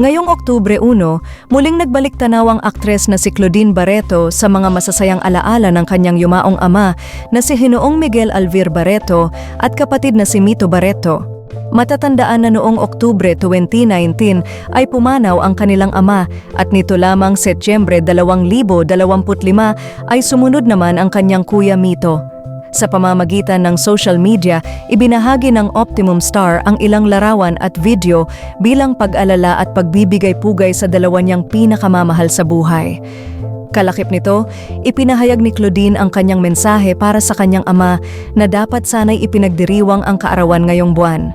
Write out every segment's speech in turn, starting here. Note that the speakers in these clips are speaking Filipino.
Ngayong Oktubre 1, muling nagbalik tanaw ang aktres na si Claudine Barreto sa mga masasayang alaala ng kanyang yumaong ama na si Hinoong Miguel Alvir Barreto at kapatid na si Mito Barreto. Matatandaan na noong Oktubre 2019 ay pumanaw ang kanilang ama at nito lamang Setyembre 2025 ay sumunod naman ang kanyang kuya Mito. Sa pamamagitan ng social media, ibinahagi ng Optimum Star ang ilang larawan at video bilang pag-alala at pagbibigay-pugay sa dalawa niyang pinakamamahal sa buhay. Kalakip nito, ipinahayag ni Claudine ang kanyang mensahe para sa kanyang ama na dapat sana'y ipinagdiriwang ang kaarawan ngayong buwan.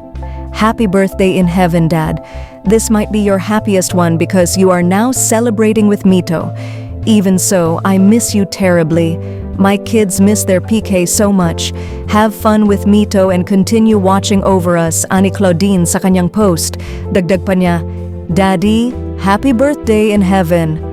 Happy birthday in heaven, Dad. This might be your happiest one because you are now celebrating with Mito. Even so, I miss you terribly. My kids miss their PK so much. Have fun with Mito and continue watching over us, ani Claudine sa kanyang post. Dagdag pa niya, Daddy, happy birthday in heaven.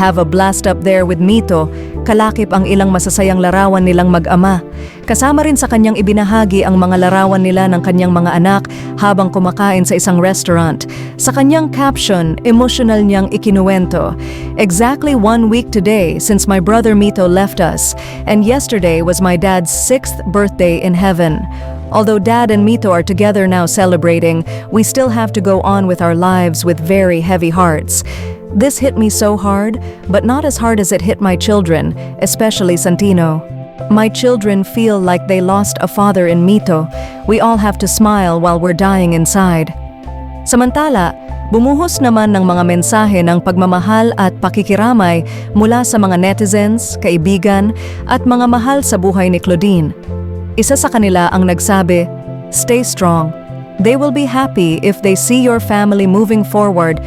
Have a blast up there with Mito, kalakip ang ilang masasayang larawan nilang mag-ama. Kasama rin sa kanyang ibinahagi ang mga larawan nila ng kanyang mga anak habang kumakain sa isang restaurant. Sa kanyang caption, emotional niyang ikinuwento. Exactly one week today since my brother Mito left us, and yesterday was my dad's sixth birthday in heaven. Although Dad and Mito are together now celebrating, we still have to go on with our lives with very heavy hearts. This hit me so hard, but not as hard as it hit my children, especially Santino. My children feel like they lost a father in Mito. We all have to smile while we're dying inside. Samantala, bumuhos naman ng mga mensahe ng pagmamahal at pakikiramay mula sa mga netizens, kaibigan, at mga mahal sa buhay ni Claudine. Isa sa kanila ang nagsabi, Stay strong. They will be happy if they see your family moving forward